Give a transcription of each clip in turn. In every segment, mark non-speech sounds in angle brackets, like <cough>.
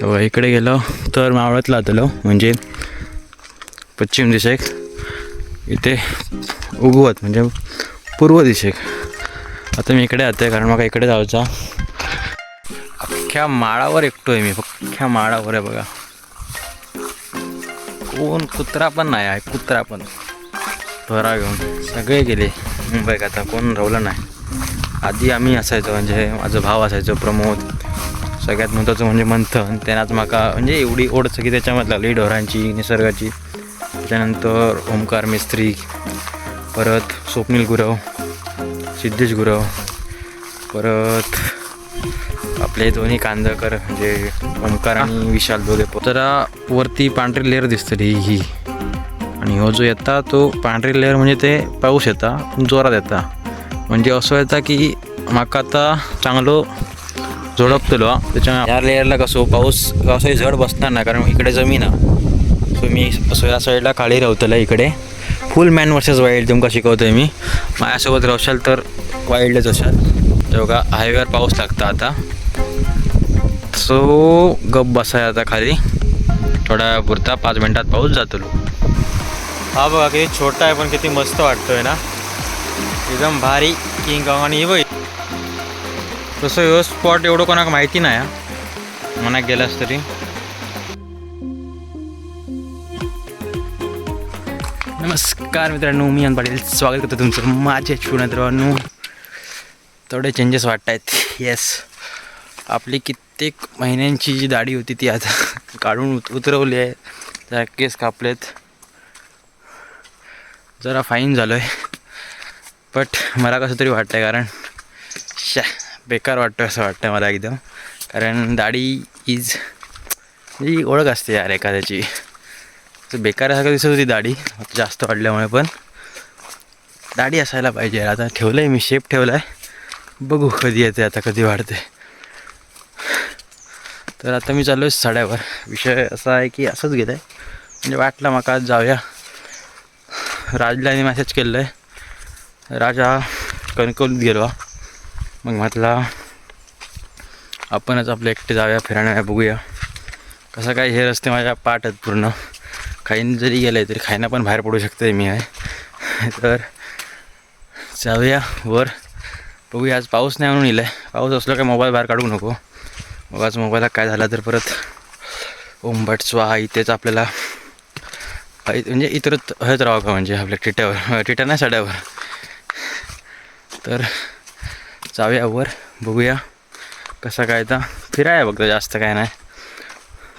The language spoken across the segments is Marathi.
इकडे गेलो तर मावळतला आतलो म्हणजे पश्चिम दिशेक. इथे उगवत म्हणजे पूर्व दिशेक. आता मी इकडे आते कारण मला इकडे जायचा अख्ख्या माळावर एकटो आहे मी अख्ख्या माळावर आहे बघा. कोण कुत्रा पण नाही आहे कुत्रा पण. भरा घेऊन. सगळे गेले मुंबईक आता कोण राहिलं नाही. आधी आम्ही असायचो म्हणजे माझा भाव असायचो प्रमोद. सगळ्यात महत्त्वाचं म्हणजे मंथन. त्यानंच माका म्हणजे एवढी ओढ सगळी त्याच्यामध्ये लागली ढोरांची निसर्गाची. त्यानंतर ओंकार मिस्त्री परत स्वप्नील गुरव सिद्धेश गुरव परत आपले दोन्ही कांदळकर म्हणजे ओंकार आणि विशाल दोघे जरा वरती पांढरी लेअर दिसतली ही. आणि हो जो येता तो पांढरी लेअर म्हणजे ते पाऊस येता जोरात येता. म्हणजे असं येता की म्हाका आता चांगलो झोडपतलो त्याच्यामुळे या लेअरला कसं पाऊस कसंही झड बसणार नाही कारण इकडे जमीन आहे. सो मी या साईडला काळी रावतलं इकडे. फुल मॅन वर्सेस वाईल्ड तुमका शिकवतोय मी. माझ्यासोबत राहशाल तर वाईल्डच असाल. तेव्हा हायवेवर पाऊस लागता आता. सो गप बसाय आता खाली. थोड्या पुरता पाच मिनिटात पाऊस जातो हा बघा किती छोटा आहे पण किती मस्त वाटतोय ना. एकदम भारी किंग आणि हे बघ. तसं ह्यो स्पॉट एवढं कोणाक माहिती नाही हा. मनाक गेलास तरी. नमस्कार मित्रांनो मी अन पाटील स्वागत करतो तुमचं माझ्या मित्रांनो थोडे चेंजेस वाटत आहेत येस आपली कित्येक महिन्यांची जी दाढी होती ती आता <laughs> काढून उत उतरवली आहे. त्या केस कापलेत. जरा फाईन झालो आहे बट मला कसं तरी वाटतं आहे कारण शा बेकार वाटतो असं वाटतं मला एकदम. कारण दाढी इज ही ओळख असते यार एखाद्याची. बेकार सारखं दिसत होती दाढी जास्त वाढल्यामुळे पण. दाढी असायला पाहिजे आता ठेवलं आहे मी शेप ठेवला आहे बघू कधी येते आता कधी वाढते तर आता मी चाललो आहे साड्यावर. विषय असा आहे की असंच गेलं आहे म्हणजे वाटलं मग आज जाऊया. राजला मेसेज केलं आहे राजा कणकवलीत गेलो. हा. मग म्हटला आपणच आपलं एकटे जाऊया फिरायला बघूया. कसं काय हे रस्ते माझ्या पाठ आहेत पूर्ण. खाईन जरी गेलं तरी खायना पण बाहेर पडू शकते मी आहे. तर जाऊया वर. बघूया आज पाऊस नाही म्हणून येईल पाऊस असला काय मोबाईल बाहेर काढू नको. मग आज मोबाईलला काय झाला तर परत ओंबट स्वाहा इथेच आपल्याला म्हणजे इतरच हळत राहावं का म्हणजे आपल्या टिट्यावर? टिट्या नाही साड्यावर. तर जाऊया वर बघूया कसं काय तर फिराया बघतो जास्त काय नाही.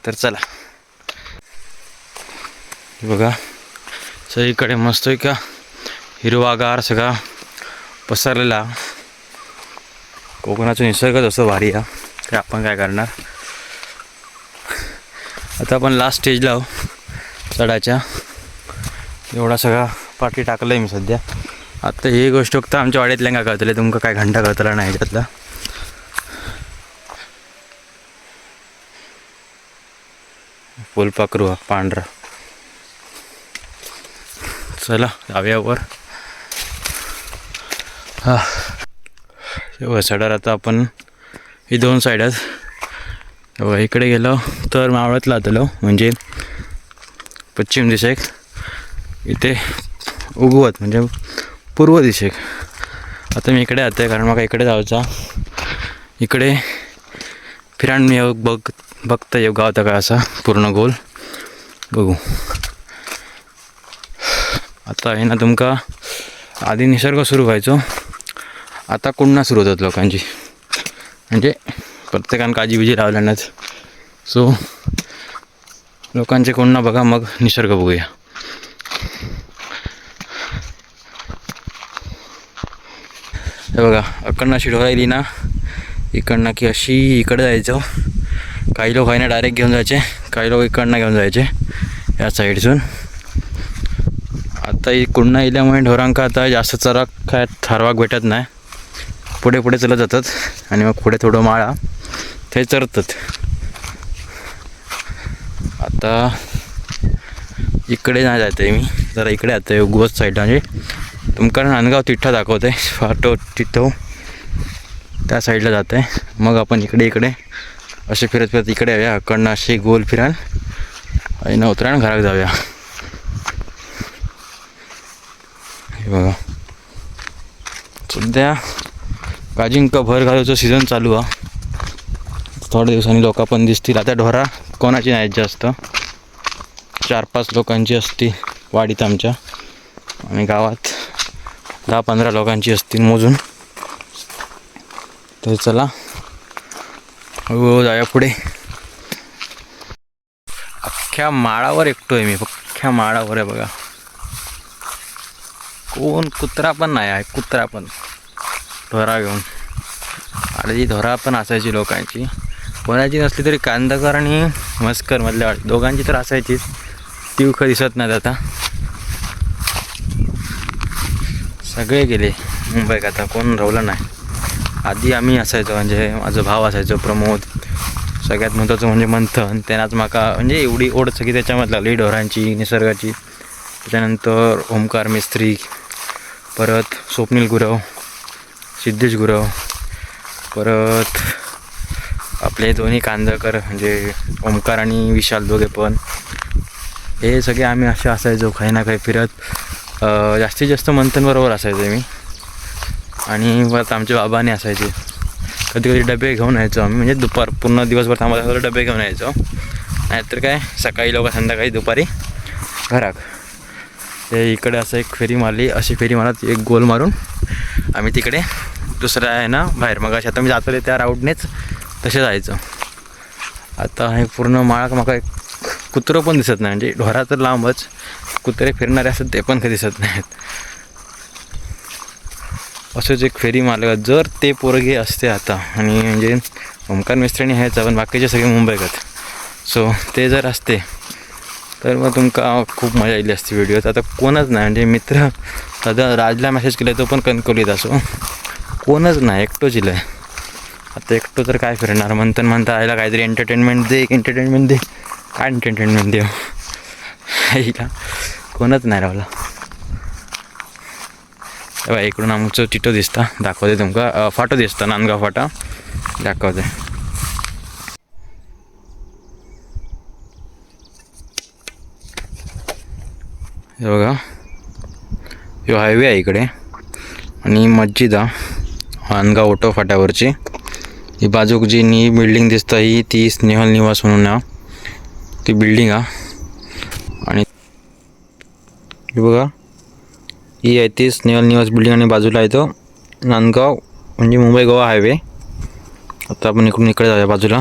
तर चला. बघा सगळीकडे मस्त आहे का? हिरवागार सगळा पसरलेला. कोकणाचा निसर्गच असं भारी आहे. ते आपण काय करणार? आता आपण लास्ट स्टेजला आहो चढायच्या. एवढा सगळा पाठी टाकलं आहे मी सध्या. आता ही गोष्ट फक्त आमच्या वाड्यातल्या का कळतले? तुमका काय घंटा कळतला नाही त्यातला? फुलपाखरू हा पांढरा. चला जाऊया वर. हा. तेव्हा आता आपण ही दोन साईड आहेत. इकडे गेलो तर मावळत आतलो म्हणजे पश्चिम दिशेक. इथे उगवत म्हणजे पूर्व दिशेक. आता मी इकडे आहे कारण मला इकडे जायचा इकडे फिराण मी येऊ बघ बघता येऊ गावता काय असा पूर्ण गोल. बघू. आता आहे ना तुमका आधी निसर्ग सुरू व्हायचो. आता कुंडा सुरू होतात लोकांची. म्हणजे प्रत्येकानं काळजी बिजी लावल्यानंच. सो लोकांचे कुंडणा बघा मग निसर्ग बघूया. हे बघा अकडनं अशी ढोरायली ना इकडनं की अशी इकडे जायचं. काही लोक आहे ना डायरेक्ट घेऊन जायचे. काही लोक इकडनं घेऊन जायचे या साईडसून आता ही कुंडा येल्यामुळे ढोरांका आता जास्त चरा काय ठरवाक भेटत नाही. पुढे पुढे चलत जातात आणि मग पुढे थोडं माळा. ते चरतात. आता इकडे नाही जात आहे मी. जरा इकडे आता आहे उगवत साईडला म्हणजे. तुमका नांदगाव तिठ्ठा दाखवत आहे <laughs> फाटो तिथो त्या साईडला जात आहे मग आपण इकडे इकडे असे फिरत फिरत इकडे याव्या अकडनं असे गोल फिरान आणि न उतरान घरात जाऊया. हे बघा. सध्या काजिंका भर घालायचं सीझन चालू आहे थोड्या दिवसांनी लोक पण दिसतील. आता ढोरा कोणाची नाहीत जास्त. चार पाच लोकांची असती. वाडीत आमच्या. आणि गावात. दहा पंधरा लोकांची असतील मोजून. तर चला. हळूहळू जाऊया पुढे. अख्ख्या माळावर एकटो आहे मी. अख्ख्या माळावर आहे बघा. कोण कुत्रा पण नाही आहे कुत्रा पण. ढोरा घेऊन. आधी ढोरा पण असायची लोकांची. कोणाची नसली तरी कांदकर आणि मस्कर मधल्या दोघांची तर असायचीच. ती दिसत नाहीत आता. सगळे गेले मुंबईत. आता कोण राहिलं नाही. आधी आम्ही असायचो म्हणजे माझा भाव असायचो प्रमोद. सगळ्यात महत्त्वाचं म्हणजे मंथन. त्यांनाच माका म्हणजे एवढी ओढ सगळी त्याच्यामध्ये लागली ढोरांची निसर्गाची. त्याच्यानंतर ओमकार मिस्त्री परत स्वप्नील गुरव सिद्धेश गुरव परत आपले दोन्ही कांदळकर म्हणजे ओमकार आणि विशाल दोघे पण. हे सगळे आम्ही असे असायचो काही ना काही फिरत. जास्तीत जास्त मंथनबरोबर असायचं मी. आणि परत आमचे बाबाने असायचे. कधी कधी डबे घेऊन यायचो आम्ही. म्हणजे दुपार पूर्ण दिवसभर थांबत डबे घेऊन यायचो. नाहीतर काय सकाळी लोक संध्याकाळी दुपारी घरात. ते इकडे असं एक फेरी मारली. अशी फेरी मारत एक गोल मारून आम्ही तिकडे दुसऱ्या आहे ना बाहेर. मग आता मी जातो त्या राऊटनेच तसे जायचं. आता हे पूर्ण माळाक माका एक कुत्रं पण दिसत नाही. म्हणजे ढोरा तर लांबच. कुत्रे फिरणारे असतात ते पण काही दिसत नाहीत. असंच एक फेरी मारलं जर ते पोरगे असते आता आणि म्हणजे ओमकार मिस्त्रीने ह्याच पण बाकीचे सगळे मुंबईकत सो ते जर असते तर मग तुमका खूप मजा येईल असते व्हिडिओत आता कोणच नाही म्हणजे मित्र सध्या राजला मेसेज केला तो पण कणकवलीत असो. कोणच नाही एकटोच इलं आता एकटो तर काय फिरणार? म्हणतं म्हणता आयला काहीतरी एंटरटेनमेंट दे एक एंटरटेनमेंट दे. काय एंटरटेनमेंट देऊ? आईला. कोणच नाही रावला. हे बघा इकडून आमचं चिटो दिसता. दाखवते तुमका. फाटो दिसता नांदगाव फाटा. दाखवते. हे बघा. ह्यो हायवे आहे इकडे. आणि मस्जिद आहे मानगाव ओटो फाट्यावरची. ही बाजूक जी नी बिल्डिंग दिसता ही ती स्नेहल निवास म्हणून ती बिल्डिंग हा आणि हे बघा. ही आहे ती स्नेहल निवास बिल्डिंग आणि बाजूला आहे तो. नांदगाव म्हणजे मुंबई गोवा हायवे आता आपण इकडून इकडे जाऊया बाजूला.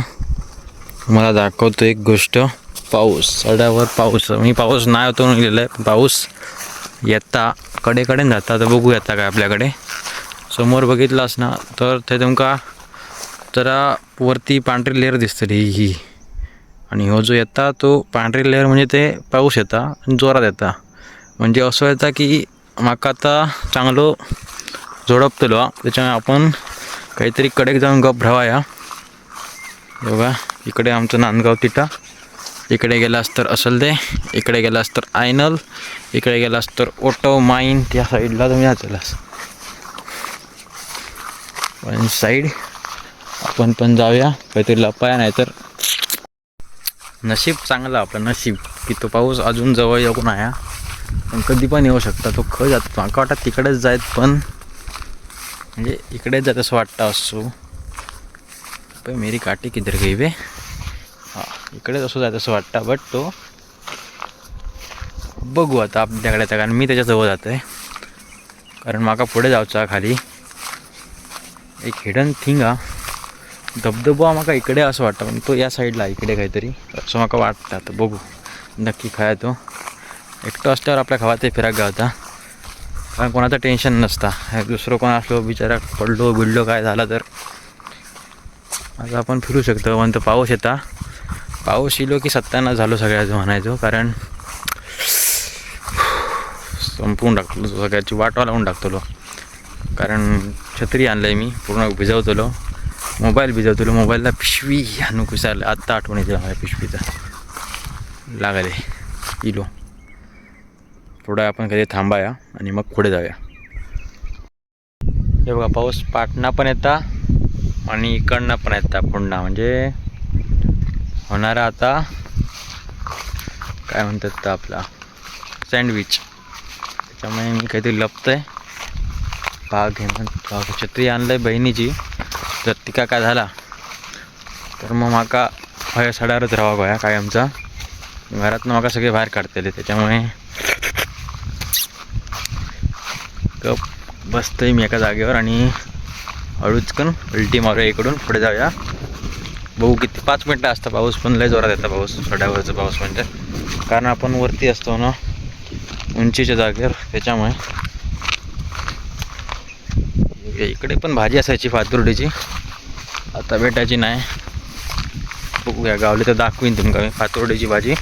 मला दाखवतो एक गोष्ट. पाऊस. सड्यावर पाऊस. मी पाऊस नाही होतो म्हणून लिहिलं आहे पाऊस येता कडेकडेन जाता. तर बघू येता काय आपल्याकडे. समोर बघितलास ना तर ते तुमका जरा वरती पांढरी लेअर दिसतली ही. आणि हो जो येता तो पांढरी लेअर म्हणजे ते पाऊस येता आणि जोरात येता. म्हणजे असं येता की म्हाका आता चांगलो जोडपतलो हा. त्याच्यामुळे आपण काहीतरी कडेक जाऊन गप राहाया. बघा इकडे आमचं नांदगाव तिटा. इकडे गेलास तर असल ते इकडे गेलास तर आयनल इकडे गेलास तर ओटो माईन. त्या साईडला तुम्ही जातलास पण साईड आपण पण जाऊया काहीतरी लपाया नाही तर नशीब चांगलं आपलं नशीब की तो पाऊस अजून जवळ येऊ नाही पण कधी पण येऊ शकता. तो खय जातो माका वाटत तिकडेच जायत पण म्हणजे इकडेच जात असं वाटतं असो. पण मेरी काठी किधर गई बे? हां इकडेच असं जात असं वाटतं बट तो बघू आता आपल्याकडे आता कारण मी त्याच्याजवळ जात आहे कारण माका पुढे जाऊचा खाली. एक हिडन थिंग हा. धबधबा माका इकडे असं वाटतं पण तो या साईडला इकडे काहीतरी असं माका वाटतं आता बघू. नक्की खाय तो. एकटं असल्यावर आपल्या खावाचे फिराक गावता. कारण कोणाचं टेन्शन नसता. दुसरं कोण असलो बिचारा पडलो बिडलो काय झालं तर. आज आपण फिरू शकतो. पण तो पाऊस येता. पाऊस इलो की सत्त्याण्णव झालो सगळ्याचं म्हणायचो. कारण संपवून टाकतो. सगळ्याची वाट लावून टाकतलो. कारण छत्री आणलं मी. पूर्ण भिजवतलो. मोबाईल भिजवतलो. मोबाईलला पिशवी आणून विचारलं आत्ता आठवण येते माझ्या पिशवीचा. लागले. इलो थोडा आपण कधी थांबाया आणि मग पुढे जाऊया. हे बघा पाऊस पाटणा पण येता आणि इकडनं पण येता पुन्हा. म्हणजे होणारा आता काय म्हणतात तर आपला सँडविच. त्याच्यामुळे मी काहीतरी लपतंय. भाग हे भाग छत्री आणलंय बहिणीची जर तिका काय झाला? तर मग माका हया सडारच राहा गोया काय आमचा. घरातनं माका सगळे बाहेर काढतले त्याच्यामुळे गप बसतोय मी एका जागेवर आणि हळूचकन उलटी मारूया इकडून. पुढे जाऊया. बघू किती पाच मिनटं असतं. पाऊस पण लय जोरात येतं पाऊस. सड्यावरचा पाऊस म्हणजे कारण आपण वरती असतो ना उंचीच्या जागेवर. त्याच्यामुळे इकडे पण भाजी असायची फातुर्डीची. आता भेटायची नाही. बघूया गावली तर दाखवीन तुमका मी फातुर्डीची भाजी.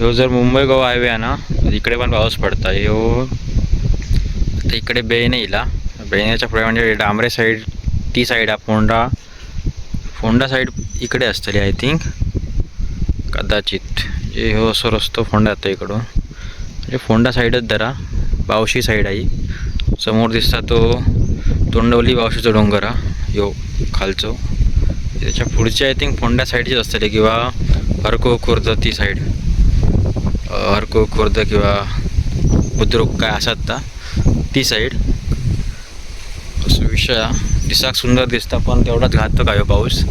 ह्यो जर मुंबई गोवा हायवे आहे ना इकडे पण पाऊस पडता ह्यो आता इकडे बेन बेनेच्या पुढे म्हणजे डांबरे साईड ती साईड आहे फोंडा फोंडा साईड इकडे असतली आय थिंक कदाचित. जे ह्यो असो रस्तो फोंडा येतो इकडून. म्हणजे फोंडा साईडच धरा. बावशी साईड आहे समोर दिसता तो तोंडवली बावशीचा डोंगर हा. यो खालचो. त्याच्या पुढची आय थिंक फोंडा साईडचीच असतली किंवा हरको खुर्द ती साईड हरको खुर्द किंवा बुद्रुक काय असतात ता ती साईड असं विषय हा. दिसाक सुंदर दिसता पण तेवढाच घातक आहे हो पाऊस.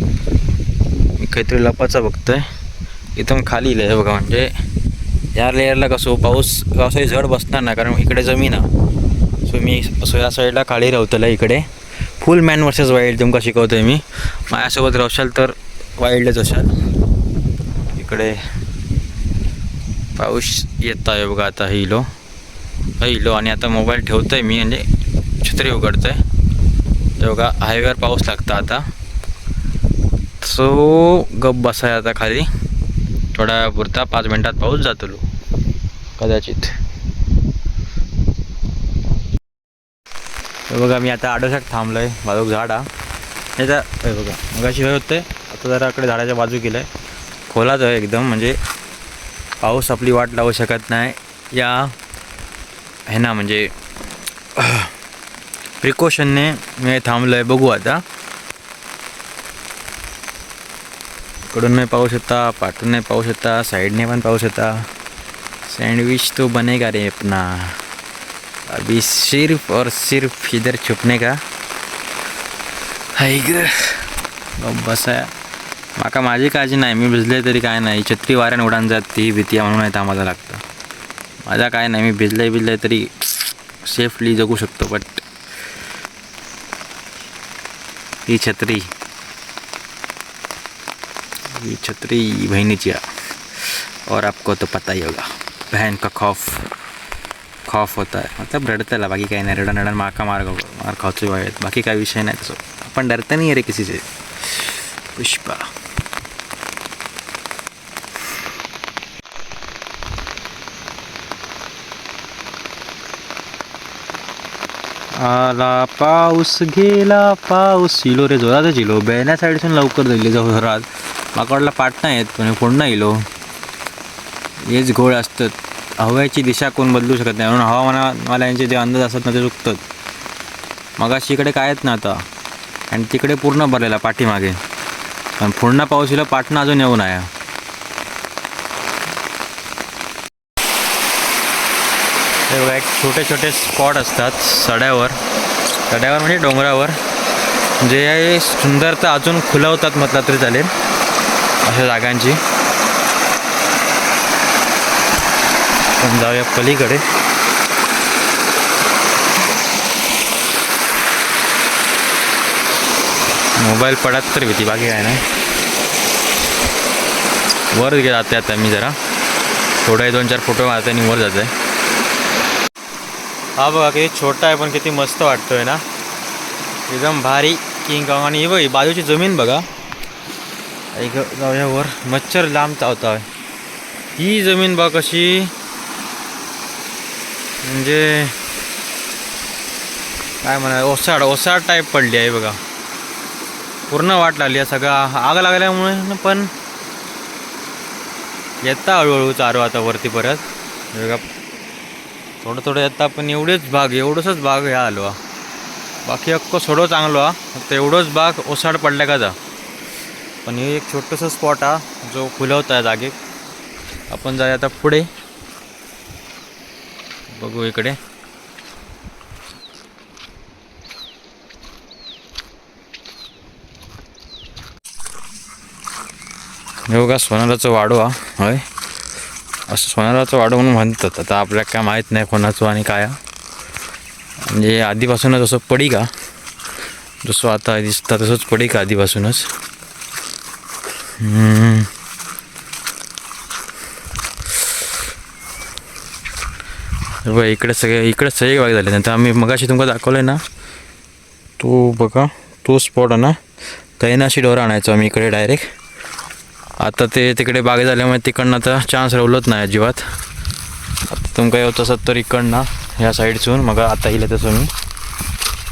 मी काहीतरी लपाचा बघतोय. इथून खाली आहे बघा म्हणजे या लेअरला कसं हो, पाऊस असं जड बसणार नाही कारण इकडे जमीन आहे. सो मी असं या साईडला खाली राहतलं इकडे. फुल मॅन वर्सेस वाईल्ड तुमका शिकवतोय मी. माझ्यासोबत राहशाल तर वाईल्डच असाल. इकडे पाऊस येत आहे बघा आता हिलो. हिलो आणि आता मोबाईल ठेवतो आहे मी म्हणजे छत्री उघडतो आहे बघा हायवेवर पाऊस लागता आता. सो गप बसाय आता खाली. थोड्या वेळापुरता पाच मिनटात पाऊस जातलो कदाचित. बघा मी आता आडोशात आहे बाजूक झाड. हा तर हे बघा मगाशी होत आहे आता जरा इकडे झाडाच्या बाजू केलं आहे खोलाच आहे एकदम म्हणजे पाऊस आपली वाट लावू शकत नाही. या हे ना म्हणजे प्रिकॉशनने मी थांबलो आहे बघू आता. इकडून नाही पाऊस येता पाठून नाही पाऊस येता साईडने पण पाऊस येता सँडविच तो बनेगा रे अपना. अभी सिर्फ और सिर्फ इधर छुपने का. हाय ग बस आहे माका माझी काळजी नाही, मी भिजले तरी काय नाही. छत्री वाऱ्याने उडान जात, ती भीती म्हणून नाही थांबायला लागतं. माझा काय नाही, मी भिजले भिजले तरी सेफली जगू शकतो बट ही छत्री ये छतरी बहनीची है और आपको तो पता ही होगा, बहन का खौफ खौफ होता है. मतलब रडतला बाकी काही नाही रडण रडण माका मार मार खावचे बाकी काही विषय नाही तसं आपण डरता नाही रे किसी से। पुष्पा। आला पाऊस गेला पाऊस. इलो रे जोरातच इलो. बेण्या साईडसून लवकर दिले जाऊ जोरात. माका वाटला पाटणा येत पण कोण नाही इलो. हेच घोळ असतात. हव्याची दिशा कोण बदलू शकत नाही. म्हणून हवामानवाल्यांचे जे अंदाज असतात ना ते चुकतात. मगाशी इकडे कायच ना आता आणि तिकडे पूर्ण भरलेला पाठीमागे. पण पूर्ण पाऊस इला पाटणं अजून येऊन आहे हे बघा एक छोटे छोटे स्पॉट असतात सड्यावर. सड्यावर म्हणजे डोंगरावर. जे सुंदरता अजून खुलवतात म्हटलं तरी चालेल. अशा जागांची. पण जाऊया पलीकडे. मोबाईल पडत तर भीती बाकी आहे ना वर जाते आता मी जरा. थोडे दोन चार फोटो मारते आणि वर जाते हा बघा किती छोटा आहे पण किती मस्त वाटतोय ना. एकदम भारी किंग कॉंग. आणि बघ ही बाजूची जमीन बघा. ऐक जाऊयावर मच्छर लांब चावता ही जमीन बघ कशी. म्हणजे काय म्हणा ओसाड ओसाड टाईप पडली आहे बघा. पूर्ण वाट लागली आहे सगळा आग लागल्यामुळे पण. येता हळूहळू चारू आता वरती परत. हे बघा थोडं थोडं येतं आपण एवढेच भाग एवढंच भाग ह्या आलो हा. बाकी अक्क सोडो चांगलो हा. फक्त एवढंच भाग ओसाड पडल्या का जा. पण हे एक छोटंसं स्पॉट हा जो खुलवता आहे जागेत. आपण जाऊ आता पुढे. बघू इकडे. हे बघा सोनाराचं वाडो हा होय. असं सोनाराचं वाढवून म्हणून म्हणतात. आता आपल्याला काय माहीत नाही कोणाचं आणि काय. म्हणजे आधीपासूनच असं पडी का जसं आता दिसतं तसंच पडी का आधीपासूनच बघा इकडे सगळे इकडे सगळे बाग झाले. नंतर आम्ही मगाशी तुमका दाखवलं ना तो बघा तो स्पॉट आहे ना कैनाशी डोरा आणायचो आम्ही इकडे डायरेक्ट आता ते तिकडे बागे झाल्यामुळे तिकडनं आता चान्स रवलत नाही अजिबात. आता तुमका येऊ तसं तर इकडनं ह्या साईडसून मग आता येईल तसं मी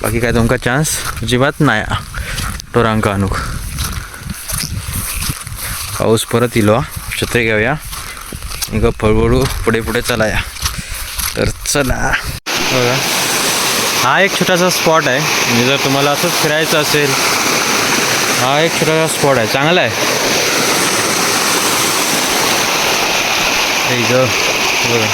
बाकी काय तुमका चान्स अजिबात नाही. हा. अनुक आणूक. पाऊस परत इलो हो. छत्री घेऊया. ग फळवळू पुढे पुढे चलाया. तर चला. बघा. हा एक छोटासा स्पॉट आहे. म्हणजे जर तुम्हाला असंच फिरायचं असेल हा एक छोटासा स्पॉट आहे. चांगला आहे. हे इथं बघा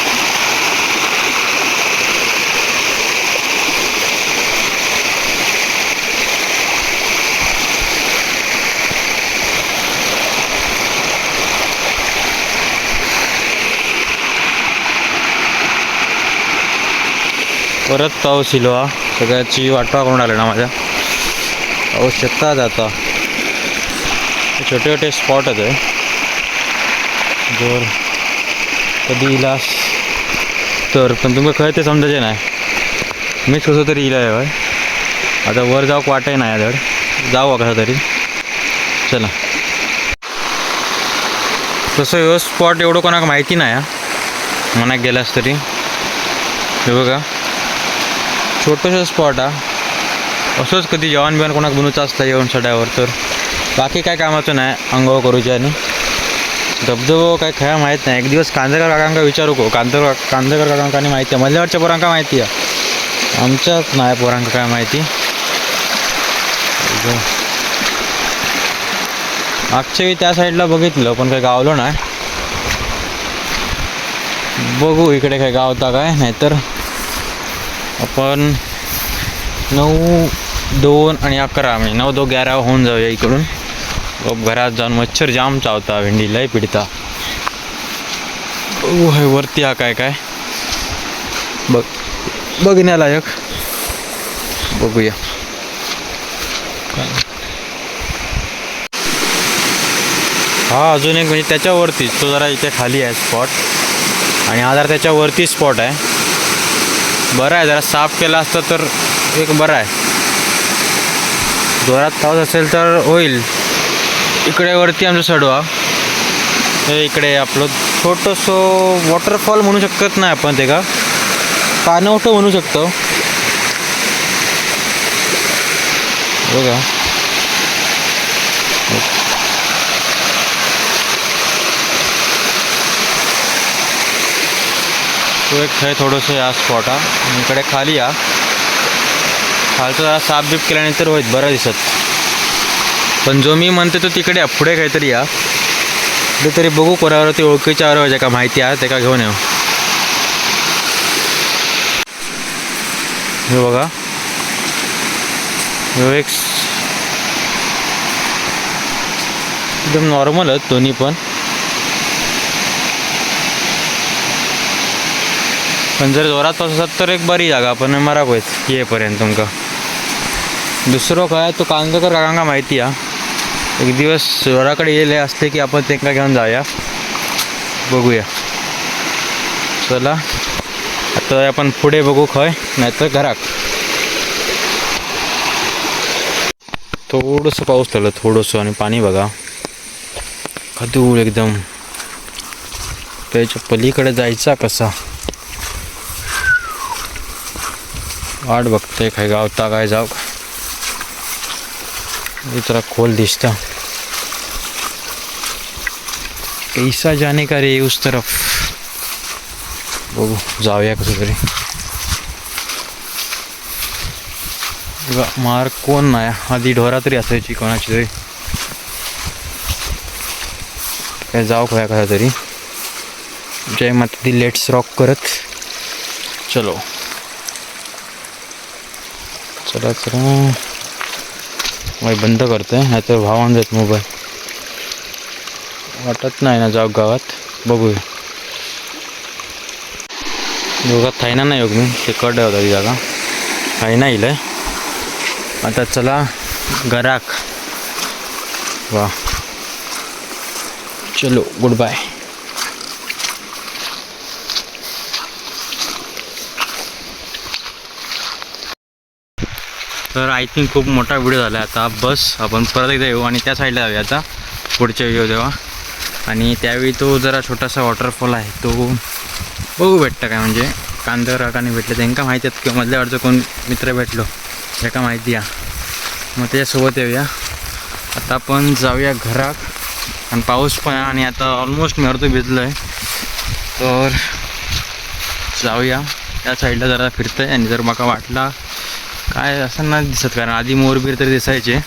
परत पाऊस इलो हा सगळ्याची वाटवा करून आले ना माझ्या. पाऊस शेतात आता. छोटे छोटे स्पॉट आहे जोर. कधी इलास तर पण तुम्ही खरं ते समजायचे नाही. मीच कसं तरी इला आहे आता वर जाऊ वाटही नाही धड जाऊ कसं तरी? चला. तसं ह्यो स्पॉट एवढं कोणाक माहिती नाही हा. मनाक गेलास तरी. हे बघा. छोटंसं स्पॉट हा. असंच कधी जेवण बिवण कोणाक बनवूचं असतं जेवण सड्यावर तर. बाकी काय कामाचं नाही अंगावर करूचे आणि धबधबो काय खया माहीत नाही. एक दिवस कांदरकर काकांका विचारू को. कांदर कांदरकर काकांकाने माहिती आहे. मधल्यावरच्या पोरांका माहिती आहे. आमच्याच नाही पोरांका काय माहिती. इथं. मागच्या वेळी त्या साईडला बघितलं पण काही गावलो नाही. बघू इकडे काय गावता काय नाहीतर आपण नऊ दोन आणि अकरा म्हणजे नऊ दो ग्यारा होऊन जाऊया इकडून. घरात जाऊन मच्छर जाम चावता भेंडी लय पिडता. बघू हाय वरती हा काय काय? बघ बघण्यालायक. बघूया. हा अजून एक म्हणजे त्याच्यावरतीच तो जरा इथे खाली आहे स्पॉट आणि हा जरा त्याच्यावरती स्पॉट आहे. बरं आहे जरा साफ केला असतं तर एक बरं आहे. जोरात पाऊस असेल तर होईल. इकडे वरती आमचं सडवा. हे इकडे आपलं छोटंसं वॉटरफॉल म्हणू शकत नाही आपण ते का? पाणवठं म्हणू शकतो. बघा. तो एक खेळ थोडंसं या स्पॉट हा. इकडे खाली या खालचं जरा साफ बीप केल्यानंतर होईल बरं दिसत. पण जो मी म्हणते तो तिकडे या पुढे काहीतरी या. कुठेतरी बघू कोणावरती ओळखीच्या वर का माहिती आहे ते का घेऊन येऊ. हे बघा. ह्यो एक नॉर्मल आहेत दोन्ही पण. पण जर जोरात पाऊस असत तर एक बरी जागा पण मराक होत येईपर्यंत तुमका. दुसरं काय तो कांदकर कांगा माहिती आहे. एक दिवस जोराकडे येले असते की आपण त्यांना घेऊन जाऊया. बघूया. चला. आता आपण पुढे बघू खय नाहीतर घराक थोडंसं पाऊस झालं थोडंसं आणि पाणी बघा. खदूळ एकदम. त्याच्या पलीकडे जायचा कसा? वाट बघते काय गावता काय जाऊ. हे जरा खोल दिसता। कैसा जाने का रे उस तरफ? बघू जाऊया कसं तरी। मार कोण नाही आधी ढोरा तरी असायची कोणाची तरी। काय जाऊ खोया कसा तरी। जय माता दी लेट्स रॉक करत। चलो। चला चला। मी बंद करतोय नाहीतर भावान जात मोबाईल वाटत नाही ना जाऊ गावात बघूया योगात थायना नाही योग मी ते कड होता ती जागा थायना येईल आता चला घराक वा चलो गुड बाय तर आय थिंक खूप मोठा व्हिडिओ झाला आहे आता. बस आपण परत एकदा येऊ आणि त्या साईडला जाऊया आता. पुढच्या व्हिडिओ तेव्हा आणि त्यावेळी तो जरा छोटासा वॉटरफॉल आहे. तो बघू भेटतं काय म्हणजे. कांदर रागाने भेटले. त्यांना माहिती आहेत किंवा मधल्या वाटचं कोण मित्र भेटलो. त्याका माहिती आहे मग त्याच्यासोबत येऊया. आता आपण जाऊया घरात. आणि पाऊस पण आणि आता ऑलमोस्ट मी अर्ध भिजलो आहे तर जाऊया. त्या साईडला जरा फिरतंय. आणि जर मला वाटला काय असं नाही दिसत कारण आधी मोरबीर तरी दिसायचे.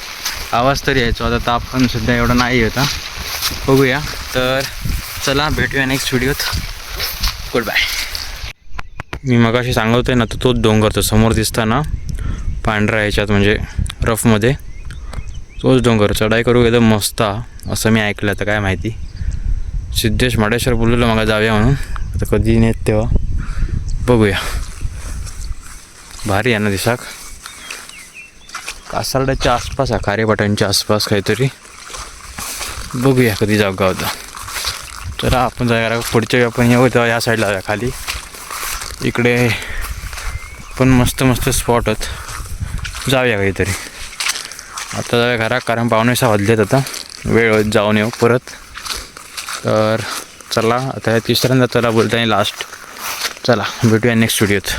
आवाज तरी यायचो आता ताप पण सध्या एवढा नाही होता बघूया. तर चला भेटूया नेक्स्ट व्हिडिओत गुड बाय मी मगाशी सांगतोय ना तर तोच डोंगर तो समोर दिसताना पांढरा ह्याच्यात म्हणजे रफमध्ये. तोच डोंगर चढाई करू एकदम मस्त. असं मी ऐकलं आता काय माहिती. सिद्धेश माडेश्वर बोललेलं मग जाऊया म्हणून. आता कधी नेत तेव्हा. बघूया. भारी आहे ना दिसाक. कासारड्याच्या आसपास आहे खारेपाटांच्या आसपास काहीतरी बघूया कधी जाऊ होता. चला आपण जाऊया पुढच्या वेळी आपण येऊ तेव्हा या साईडला जाऊया खाली. इकडे पण मस्त मस्त स्पॉट आहेत जाऊया काहीतरी. आता जाऊया घरा कारण पाहुणेसा सहा वाजलेत आता. वेळ होत जाऊन येऊ परत. तर चला आता तिसऱ्यांदा चला बोलता लास्ट चला भेटूया नेक्स्ट व्हिडिओत